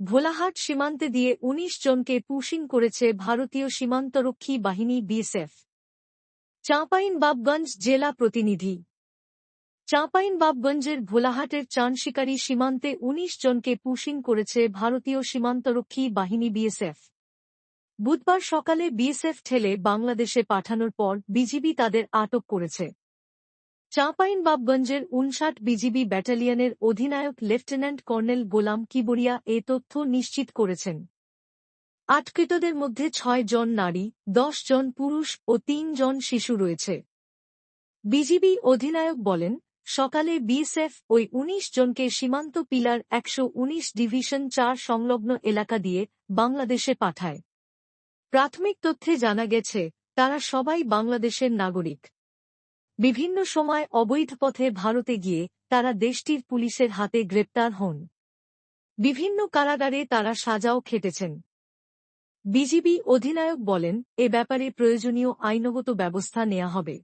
ভোলাহাট সীমান্তে দিয়ে ১৯ জনকে পুশিং করেছে ভারতীয় সীমান্তরক্ষী বাহিনী বিএসএফ। চাঁপাইনবাবগঞ্জ জেলা প্রতিনিধি। চাঁপাইনবাবগঞ্জের ভোলাহাটের চানশিকারী সীমান্তে ১৯ জনকে পুশিং করেছে ভারতীয় সীমান্তরক্ষী বাহিনী বিএসএফ। বুধবার সকালে বিএসএফ ঠেলে বাংলাদেশে পাঠানোর পর বিজিবি তাদের আটক করেছে। চাঁপাইনবাবগঞ্জের উনষাট বিজিবি ব্যাটালিয়নের অধিনায়ক লেফটেন্যান্ট কর্নেল গোলাম কিবরিয়া এ তথ্য নিশ্চিত করেছেন। আটকৃতদের মধ্যে ছয় জন নারী, দশ জন পুরুষ ও তিন জন শিশু রয়েছে। বিজিবি অধিনায়ক বলেন, সকালে বিএসএফ ওই ১৯ জনকে সীমান্ত পিলার একশ উনিশ ডিভিশন চার সংলগ্ন এলাকা দিয়ে বাংলাদেশে পাঠায়। প্রাথমিক তথ্যে জানা গেছে, তারা সবাই বাংলাদেশের নাগরিক। বিভিন্ন সময় অবৈধ পথে ভারতে গিয়ে তারা দেশটির পুলিশের হাতে গ্রেপ্তার হন। বিভিন্ন কারাগারে তারা সাজাও খেটেছেন। বিজিবি অধিনায়ক বলেন, এ ব্যাপারে প্রয়োজনীয় আইনগত ব্যবস্থা নেওয়া হবে।